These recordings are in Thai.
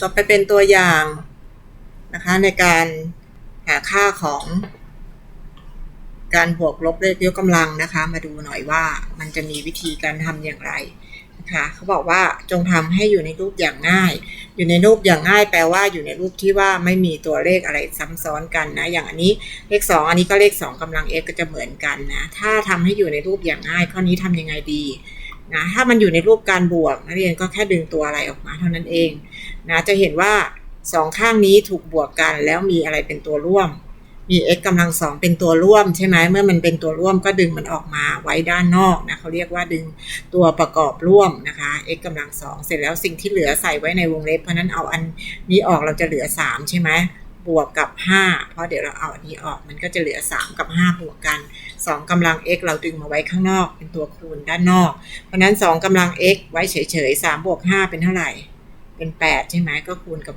ต่อไปเป็นตัวอย่างนะคะในการหาค่าของการบวกลบเลขยกกำลังนะคะ มาดูหน่อยว่ามันจะมีวิธีการทำอย่างไรนะคะเขาบอกว่าจงทำให้อยู่ในรูปอย่างง่าย อยู่ในรูปอย่างง่ายแปลว่าอยู่ในรูปที่ว่าไม่มีตัวเลขอะไรซ้ำซ้อนกันนะ อย่างอันนี้เลข 2 อันนี้ก็เลข 2กำลัง x ก็จะเหมือนกันนะ ถ้าทำให้อยู่ในรูปอย่างง่ายข้อนี้ทำยังไงดี นะถ้ามันอยู่ในรูปการบวกนักเรียนก็แค่ดึงตัวอะไรออกมาเท่านั้นเองนะจะเห็นว่าสองข้างนี้ถูกบวกกันแล้วมีอะไรเป็นตัวร่วม มี x กำลังสองเป็นตัวร่วมใช่ไหมเมื่อมันเป็นตัวร่วมก็ดึงมันออกมาไว้ด้านนอกนะเขาเรียกว่าดึงตัวประกอบร่วมนะคะ x กำลังสองเสร็จแล้วสิ่งที่เหลือใส่ไว้ในวงเล็บเพราะนั้นเอาอันนี้ออกเราจะเหลือ 3 ใช่ไหม บวกกับ 5 เพราะเดี๋ยวเราเอาอันนี้ออกมันก็จะเหลือ 3 กับ 5 บวกกัน 2กำลัง x เราดึงมาไว้ข้างนอก เป็นตัวคูณด้านนอก เพราะนั้น 2กำลัง x ไว้เฉยๆ3บวก5เป็นเท่าไหร่ เป็น 8 ใช่ไหมก็คูณกับ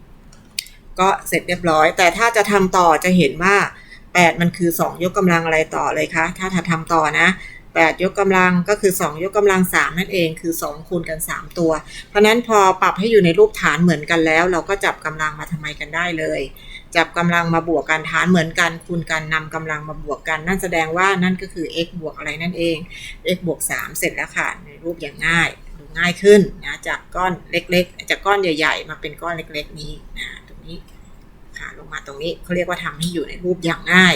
8 ก็เสร็จเรียบร้อย แต่ถ้าจะทำต่อจะเห็นว่า 8 มันคือ 2 ยกกำลังอะไรต่อเลยคะ ถ้าถ้าทำต่อนะ 8 ยกกำลังก็คือ 2 ยกกำลัง 3 นั่นเองคือ 2 คูณกัน 3 ตัว เพราะนั้นพอปรับให้อยู่ในรูปฐานเหมือนกันแล้ว เราก็จับกำลังมาทำไมกันได้เลย จับกำลังมาบวกกันฐานเหมือนกัน คูณกันนำกำลังมาบวกกัน นั่นแสดงว่านั่นก็คือ x บวกอะไรนั่นเอง x บวก 3 เสร็จแล้วค่ะในรูปอย่างง่ายดูง่ายขึ้นนะจากก้อนเล็กๆ จากก้อนใหญ่ ๆ มาเป็นก้อนเล็ก ๆ นี้นะตรงนี้ค่ะลงมาตรงนี้เขาเรียกว่าทำให้อยู่ในรูปอย่างง่าย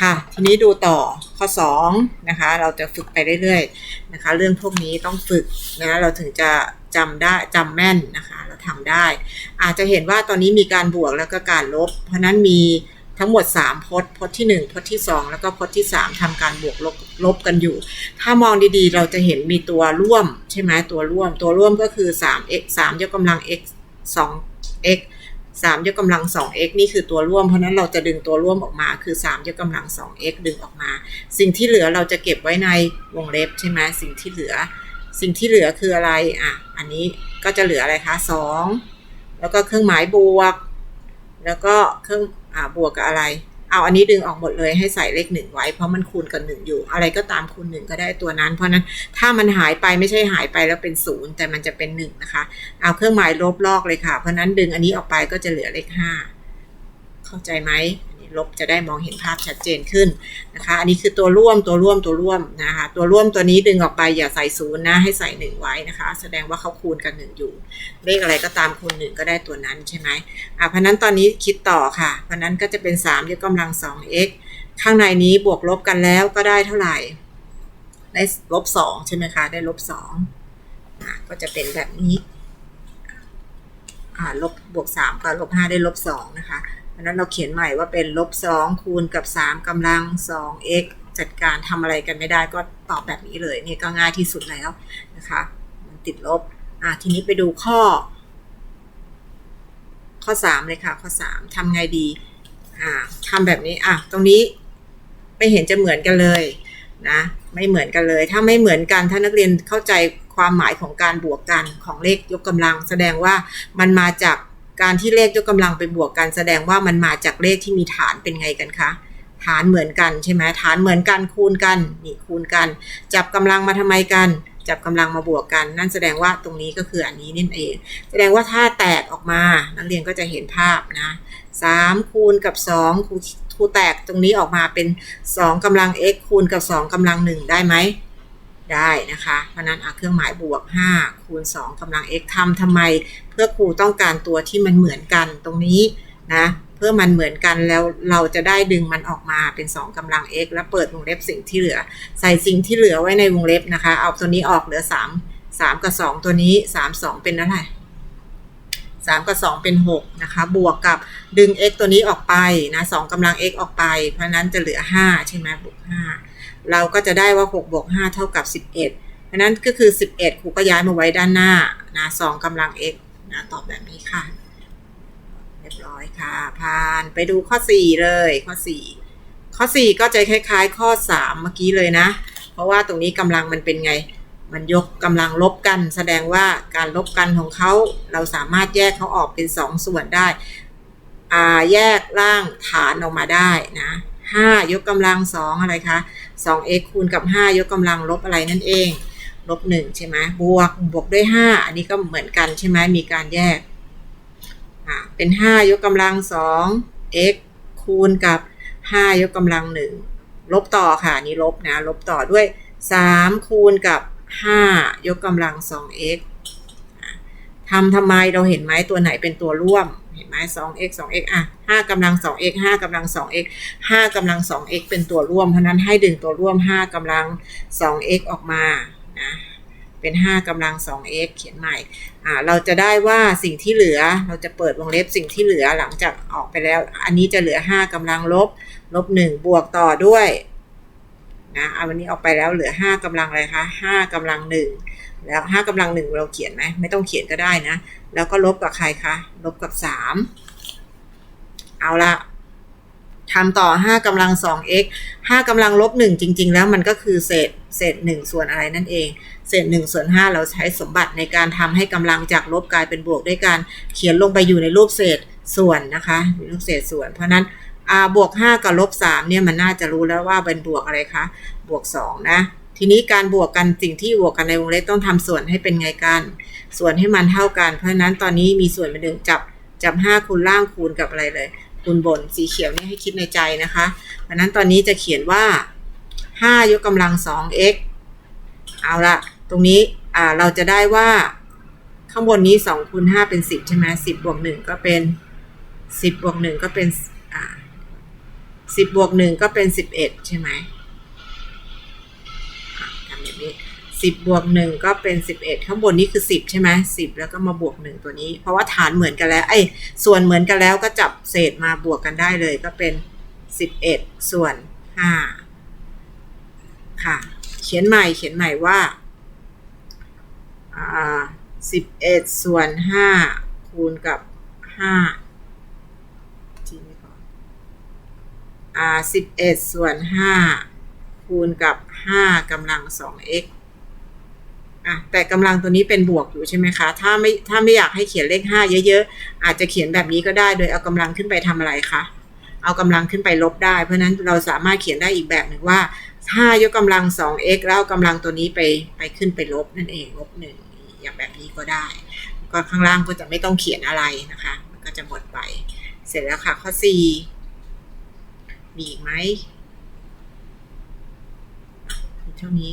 ค่ะ ทีนี้ดูต่อข้อ2นะคะ เราจะฝึกไปเรื่อยๆนะคะ เรื่องพวกนี้ต้องฝึกนะ เราถึงจะจำได้จำแม่นนะคะ เราทำได้ อาจจะเห็นว่าตอนนี้มีการบวกแล้วก็การลบ เพราะนั้นมีทั้งหมด 3พจน์พจน์ที่ 1พจน์ที่ 2 แล้วก็พจน์ที่ 3ทำการบวกลบลบกันอยู่ ถ้ามองดีๆ เราจะเห็นมีตัวร่วมใช่ไหมตัวร่วม ตัวร่วมก็คือ 3x 3ยกกำลัง x 2x 3ยกกำลัง 2x นี่คือตัวร่วม เพราะนั้นเราจะดึงตัวร่วมออกมาคือ 3ยกกำลัง 2x ดึงออกมา สิ่งที่เหลือเราจะเก็บไว้ในวงเล็บใช่ไหมสิ่งที่เหลือ สิ่งที่เหลือคืออะไรอะอันนี้ก็จะเหลืออะไรคะ 2 แล้วก็เครื่องหมายบวก แล้วก็เครื่องอ่าบวกกับอะไร เอาอันนี้ดึงออกหมดเลยให้ใส่เลขหนึ่งไว้ เพราะมันคูณกับหนึ่งอยู่ อะไรก็ตามคูณหนึ่งก็ได้ตัวนั้น เพราะนั้นถ้ามันหายไปไม่ใช่หายไปแล้วเป็นศูนย์แต่มันจะเป็นหนึ่งนะคะ เอาเครื่องหมายลบลอกเลยค่ะ เพราะนั้นดึงอันนี้ออกไปก็จะเหลือเลขห้าเข้าใจไหม ลบจะได้มองเห็นภาพชัดเจนขึ้นนะคะ อันนี้คือตัวร่วมตัวร่วมตัวร่วมนะคะ ตัวร่วมตัวนี้ดึงออกไปอย่าใส่ศูนย์นะให้ใส่หนึ่งไว้นะคะ แสดงว่าเขาคูณกันหนึ่งอยู่ เลขอะไรก็ตามคูณหนึ่งก็ได้ตัวนั้นใช่ไหมอะเพราะนั้นตอนนี้คิดต่อค่ะ เพราะนั้นก็จะเป็น3ยกกำลัง 2x ข้างในนี้บวกลบกันแล้วก็ได้เท่าไหร่ ได้ลบ2ใช่ไหมคะ ได้ลบ2อะก็จะเป็นแบบนี้อ่าลบบวก3กับลบ5ได้ลบ2นะคะ ราะนั้นเราเขียนใหม่ว่าเป็นลบ2คูณกับ3กำลัง 2x จัดการทำอะไรกันไม่ได้ก็ตอบแบบนี้เลยนี่ก็ง่ายที่สุดแล้วนะคะมันติดลบอะทีนี้ไปดูข้อ ข้อ3เลยค่ะ ข้อ3ทำไงดีอ่าทำแบบนี้อะตรงนี้ไม่เห็นจะเหมือนกันเลยนะไม่เหมือนกันเลย ถ้าไม่เหมือนกันถ้านักเรียนเข้าใจความหมายของการบวกกันของเลขยกกำลัง แสดงว่ามันมาจาก การที่เลขยกกำลังไปบวกกันแสดงว่ามันมาจากเลขที่มีฐานเป็นไงกันคะฐานเหมือนกันใช่ไหมฐานเหมือนกันคูณกันนี่คูณกัน จับกำลังมาทำไมกัน จับกำลังมาบวกกัน นั่นแสดงว่าตรงนี้ก็คืออันนี้นั่นเอง แสดงว่าถ้าแตกออกมานักเรียนก็จะเห็นภาพนะ3คูณกับ2ครูครูแตกตรงนี้ออกมาเป็น2กำลัง x คูณกับ2กำลัง1ได้ไหม ได้นะคะ เพราะนั้นเอาเครื่องหมายบวก 5 คูณ 2กำลัง x ทำทำไม เพื่อครูต้องการตัวที่มันเหมือนกันตรงนี้นะเพื่อมันเหมือนกันแล้วเราจะได้ดึงมันออกมาเป็น 2กำลัง x แล้วเปิดวงเล็บสิ่งที่เหลือ ใส่สิ่งที่เหลือไว้ในวงเล็บนะคะ เอาตัวนี้ออกเหลือ 3 3 กับ 2 ตัวนี้ 3 2 เป็นอะไร3กับ 2 เป็น 6 นะคะ บวกกับดึง x ตัวนี้ออกไปนะ2กำลัง x ออกไป เพราะนั้นจะเหลือ 5 ใช่ไหมบวก 5 เราก็จะได้ว่า6บวก5เท่ากับ 11 เพราะนั้นก็คือ 11 ครูก็ย้ายมาไว้ด้านหน้านะ2กำลัง x นะตอบแบบนี้ค่ะ เรียบร้อยค่ะ ผ่านไปดูข้อ 4 เลยข้อ 4 ข้อ 4 ก็จะคล้ายๆ ข้อ 3 เมื่อกี้เลยนะ เพราะว่าตรงนี้กำลังมันเป็นไง มันยกกำลังลบกัน แสดงว่าการลบกันของเขาเราสามารถแยกเขาออกเป็น 2 ส่วนได้แยกร่างฐานออกมาได้นะ 5 ยกกำลัง 2 อะไรคะ 2x คูณกับ 5 ยกกำลังลบอะไรนั่นเอง ลบ 1 ใช่ไหมบวกบวกด้วย 5 อันนี้ก็เหมือนกันใช่ไหมมีการแยก เป็นห้ายกกำลังสอง x คูณกับห้ายกกำลังหนึ่งลบต่อค่ะนี่ลบนะ ลบต่อด้วยสามคูณกับห้ายกกำลังสอง x ทำทำไมเราเห็นไหมตัวไหนเป็นตัวร่วม เห็นไหมสอง x สอง x อะห้ากำลังสอง x ห้ากำลังสอง x ห้ากำลังสอง x เป็นตัวร่วม เพราะนั้นให้ดึงตัวร่วมห้ากำลังสอง x ออกมานะเป็นห้ากำลังสอง x เขียนใหม่ อ่า เราจะได้ว่าสิ่งที่เหลือ เราจะเปิดวงเล็บสิ่งที่เหลือหลังจากออกไปแล้ว อันนี้จะเหลือห้ากำลังลบ ลบหนึ่งบวกต่อด้วย นะเอาวันนี้ออกไปแล้วเหลือห้ากำลังอะไรคะห้ากำลังหนึ่งแล้วห้ากำลังหนึ่งเราเขียนไหมไม่ต้องเขียนก็ได้นะ แล้วก็ลบกับใครคะลบกับสามเอาละทำต่อห้ากำลังสอง x ห้ากำลังลบหนึ่งจริง ๆ แล้วมันก็คือเศษเศษหนึ่งส่วนอะไรนั่นเอง เศษหนึ่งส่วนห้าเราใช้สมบัติในการทำให้กำลังจากลบกลายเป็นบวกด้วยการเขียนลงไปอยู่ในรูปเศษส่วนนะคะรูปเศษส่วน เพราะนั้น อ่าบวก 5 กับลบ3เนี่ยมันน่าจะรู้แล้วว่าเป็นบวกอะไรคะ บวก 2 นะ ทีนี้การบวกกันสิ่งที่บวกกันในวงเล็บต้องทำส่วนให้เป็นไงกัน ส่วนให้มันเท่ากัน เพราะนั้นตอนนี้มีส่วนเป็นหนึ่งจับจับ 5 คูณล่างคูณกับอะไรเลย คูณบนสีเขียวนี่ให้คิดในใจนะคะ เพราะฉะนั้นตอนนี้จะเขียนว่า 5 ยกกำลัง 2x เอาละตรงนี้อ่าเราจะได้ว่าข้างบนนี้2คูณ5เป็น 10 ใช่ไหม10บวก1ก็เป็น 10บวก1ก็เป็นอ่า สิบบวกหนึ่งก็เป็นสิบเอ็ดใช่ไหมทำแบบนี้สิบบวกหนึ่งก็เป็นสิบเอ็ดข้างบนนี้คือสิบใช่ไหมสิบแล้วก็มาบวกหนึ่งตัวนี้ เพราะว่าฐานเหมือนกันแล้วไอ้ส่วนเหมือนกันแล้วก็จับเศษมาบวกกันได้เลยก็เป็นสิบเอ็ดส่วนห้าค่ะ เขียนใหม่เขียนใหม่ว่าสิบเอ็ดส่วนห้าคูณกับห้าทีนี้ก่อน อ่าสิบเอ็ดส่วนห้าคูณกับห้ากำลังสอง x อะแต่กำลังตัวนี้เป็นบวกอยู่ใช่ไหมคะ ถ้าไม่ถ้าไม่อยากให้เขียนเลขห้าเยอะๆ อาจจะเขียนแบบนี้ก็ได้โดยเอากำลังขึ้นไปทำอะไรคะเอากำลังขึ้นไปลบได้ เพราะนั้นเราสามารถเขียนได้อีกแบบหนึ่งว่าห้ายกกำลังสอง x แล้วเอากำลังตัวนี้ไปไปขึ้นไปลบนั่นเองลบหนึ่งอย่างแบบนี้ก็ได้ก็ข้างล่างก็จะไม่ต้องเขียนอะไรนะคะมันก็จะหมดไป เสร็จแล้วค่ะข้อสี่ มีอีกไหมเท่านี้